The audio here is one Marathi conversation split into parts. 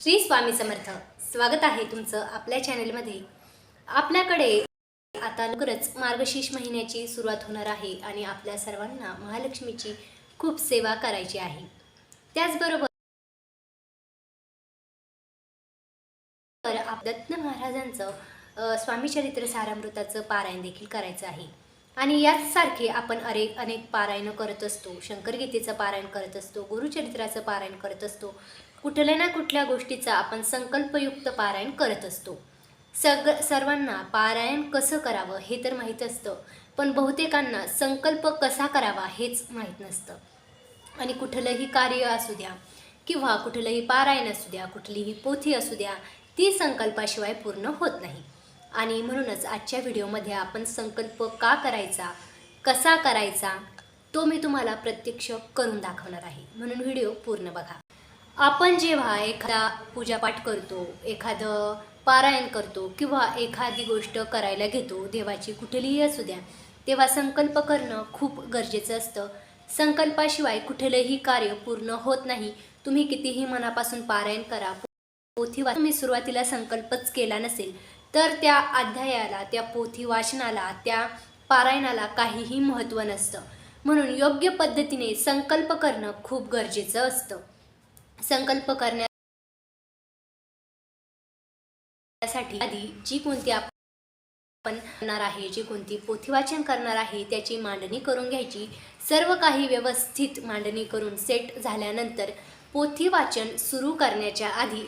श्री स्वामी समर्थ. स्वागत आहे तुमचं आपल्या चॅनलमध्ये आपल्याकडे आता लवकरच मार्गशीर्ष महिन्याची सुरुवात होणार आहे आणि आपल्या सर्वांना महालक्ष्मीची खूप सेवा करायची आहे. त्याचबरोबर तर दत्त महाराजांचं स्वामीचरित्र सारामृताचं पारायण देखील करायचं आहे. आणि याचसारखे आपण अनेक अनेक पारायणं करत असतो. शंकरगीतेचं पारायण करत असतो. गुरुचरित्राचं पारायण करत असतो. कुठल्या ना कुठल्या गोष्टीचा आपण संकल्पयुक्त पारायण करत असतो. सग सर्वांना पारायण कसं करावं हे तर माहीत असतं पण बहुतेकांना संकल्प कसा करावा हेच माहीत नसतं. आणि कुठलंही कार्य असू द्या किंवा कुठलंही पारायण असू द्या कुठलीही पोथी असू द्या ती संकल्पाशिवाय पूर्ण होत नाही. आणि म्हणूनच आजच्या व्हिडिओमध्ये आपण संकल्प का करायचा कसा करायचा तो मी तुम्हाला प्रत्यक्ष करून दाखवणार आहे. म्हणून व्हिडिओ पूर्ण बघा. आपण जेव्हा एखादा पूजापाठ करतो एखादं पारायण करतो किंवा एखादी गोष्ट करायला घेतो देवाची कुठलीही असू द्या तेव्हा संकल्प करणं खूप गरजेचं असतं. संकल्पाशिवाय कुठलंही कार्य पूर्ण होत नाही. तुम्ही कितीही मनापासून पारायण करा पोथी वा तुम्ही सुरुवातीला संकल्पच केला नसेल तर त्या अध्यायाला त्या पोथी वाचनाला त्या पारायणाला काहीही महत्त्व नसतं. म्हणून योग्य पद्धतीने संकल्प करणं खूप गरजेचं असतं. संकल्प करण्यासाठी आधी जी कोणती आपण करणार आहे जी कोणती पोथी वाचन करणार आहे त्याची मांडणी करून घ्यायची. सर्व काही व्यवस्थित मांडणी करून सेट झाल्यानंतर पोथी वाचन सुरू करण्याच्या आधी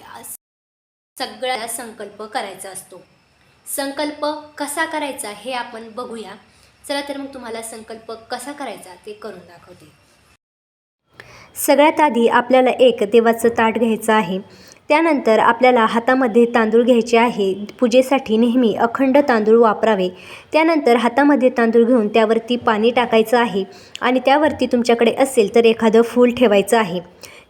सगळ्या संकल्प करायचा असतो. संकल्प कसा करायचा हे आपण बघूया. चला तर मग तुम्हाला संकल्प कसा करायचा ते करून दाखवते. सगळ्यात आधी आपल्याला एक देवाचं ताट घ्यायचं आहे. त्यानंतर आपल्याला हातामध्ये तांदूळ घ्यायचे आहे. पूजेसाठी नेहमी अखंड तांदूळ वापरावे. त्यानंतर हातामध्ये तांदूळ घेऊन त्यावरती पाणी टाकायचं आहे. आणि त्यावरती तुमच्याकडे असेल तर एखादं फूल ठेवायचं आहे.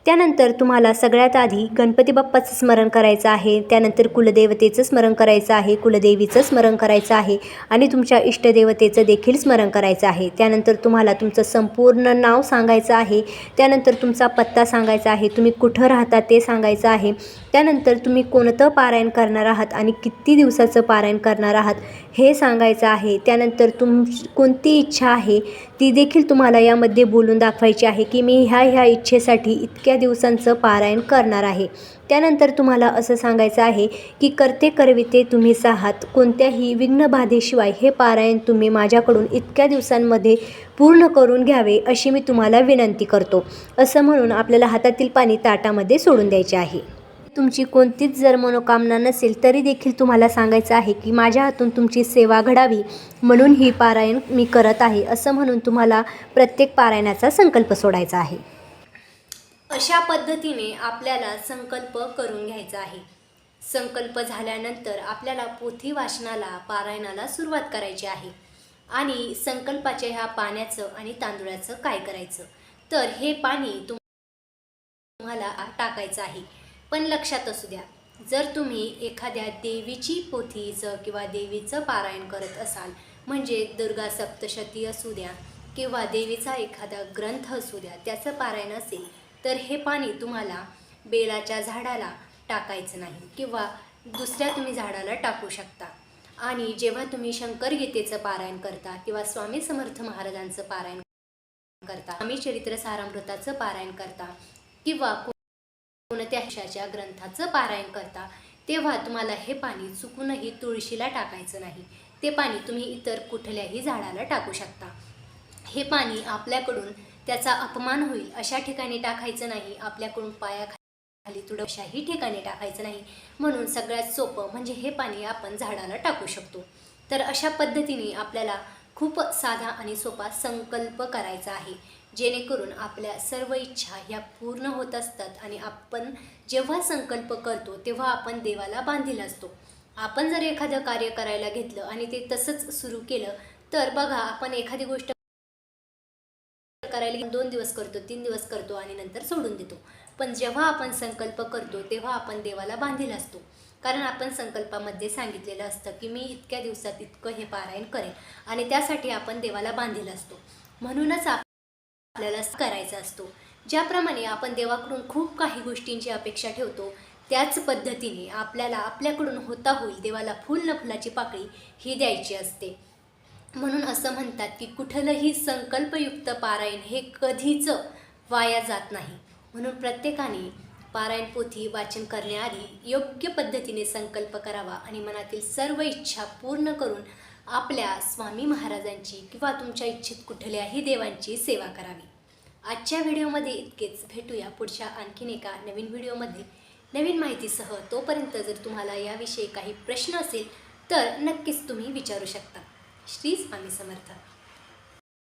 त्यानंतर तुम्हाला सगळ्यात आधी गणपती बाप्पाचं स्मरण करायचं आहे त्यानंतर कुलदेवतेचं स्मरण करायचं आहे कुलदेवीचं स्मरण करायचं आहे आणि तुमच्या इष्टदेवतेचं देखील स्मरण करायचं आहे. त्यानंतर तुम्हाला तुमचं संपूर्ण नाव सांगायचं आहे त्यानंतर तुमचा पत्ता सांगायचा आहे तुम्ही कुठं राहता ते सांगायचं आहे त्यानंतर तुम्ही कोणतं पारायण करणार आहात आणि किती दिवसाचं पारायण करणार आहात हे सांगायचं आहे. त्यानंतर तुम कोणती इच्छा आहे ती देखील तुम्हाला यामध्ये बोलून दाखवायची आहे की मी ह्या ह्या इच्छेसाठी इतक्या दिवसांचं पारायण करणार आहे. त्यानंतर तुम्हाला असं सांगायचं आहे की करते करविते तुम्हीच आहात कोणत्याही विघ्नबाधेशिवाय हे पारायण तुम्ही माझ्याकडून इतक्या दिवसांमध्ये पूर्ण करून घ्यावे अशी मी तुम्हाला विनंती करतो. असं म्हणून आपल्याला हातातील पाणी ताटामध्ये सोडून द्यायचे आहे. तुमची कोणतीच जर मनोकामना नसेल तरी देखील तुम्हाला सांगायचं आहे की माझ्या हातून तुमची सेवा घडावी म्हणून ही पारायण मी करत आहे. असं म्हणून तुम्हाला प्रत्येक पारायणाचा संकल्प सोडायचा आहे. अशा पद्धतीने आपल्याला संकल्प करून घ्यायचा आहे. संकल्प झाल्यानंतर आपल्याला पोथी वाचनाला पारायणाला सुरुवात करायची आहे. आणि संकल्पाच्या ह्या पाण्याचं आणि तांदूळाचं काय करायचं? तर हे पाणी तुम तुम्हाला टाकायचं आहे. पण लक्षात असू द्या जर तुम्ही एखाद्या देवीची पोथीचं किंवा देवीचं पारायण करत असाल म्हणजे दुर्गा सप्तशती असू द्या किंवा देवीचा एखादा ग्रंथ असू द्या त्याचं पारायण असेल तर हे पाणी तुम्हाला बेलाच्या झाडाला टाकायचं नाही किंवा दुसऱ्या तुम्ही झाडाला टाकू शकता. आणि जेव्हा तुम्ही शंकरगीतेचं पारायण करता किंवा स्वामी समर्थ महाराजांचं पारायण करता स्वामी चरित्र सारामृताचं पारायण करता किंवा कोणत्या यशाच्या ग्रंथाचं पारायण करता तेव्हा तुम्हाला हे पाणी चुकूनही तुळशीला टाकायचं नाही. ते पाणी तुम्ही इतर कुठल्याही झाडाला टाकू शकता. हे पाणी आपल्याकडून त्याचा अपमान होईल अशा ठिकाणी टाकायचं नाही. आपल्याकडून पायाखाली खाली अशाही ठिकाणी टाकायचं नाही. म्हणून सगळ्यात सोपं म्हणजे हे पाणी आपण झाडाला टाकू शकतो. तर अशा पद्धतीने आपल्याला खूप साधा आणि सोपा संकल्प करायचा आहे. जेणेकरून आपल्या सर्व इच्छा ह्या पूर्ण होत असतात आणि आपण जेव्हा संकल्प करतो तेव्हा आपण देवाला बांधील असतो. आपण जर एखादं कार्य करायला घेतलं आणि ते तसंच सुरू केलं तर बघा आपण एखादी गोष्ट करायला दोन दिवस करतो तीन दिवस करतो आणि नंतर सोडून देतो. पण जेव्हा आपण संकल्प करतो तेव्हा आपण देवाला बांधील असतो. कारण आपण संकल्पामध्ये सांगितलेलं असतं की मी इतक्या दिवसात इतकं हे पारायण करेन आणि त्यासाठी आपण देवाला बांधील असतो. म्हणूनच आपल्याला करायचा असतो. ज्याप्रमाणे आपण देवाकडून खूप काही गोष्टींची अपेक्षा ठेवतो त्याच पद्धतीने आपल्याला आपल्याकडून होता होईल देवाला फुल न फुलाची पाकळी ही द्यायची असते. म्हणून असं म्हणतात की कुठलंही संकल्पयुक्त पारायण हे कधीच वाया जात नाही. म्हणून प्रत्येकाने पारायण पोथी वाचन करण्याआधी योग्य पद्धतीने संकल्प करावा आणि मनातील सर्व इच्छा पूर्ण करून आपल्या स्वामी महाराजांची किंवा तुमच्या इच्छित कुठल्याही देवांची सेवा करावी. आजच्या व्हिडिओमध्ये इतकेच. भेटूया पुढच्या आणखीन एका नवीन व्हिडिओमध्ये. नवीन माहितीसह तोपर्यंत जर तुम्हाला याविषयी काही प्रश्न असेल तर नक्कीच तुम्ही विचारू शकता. श्री स्वामी समर्थ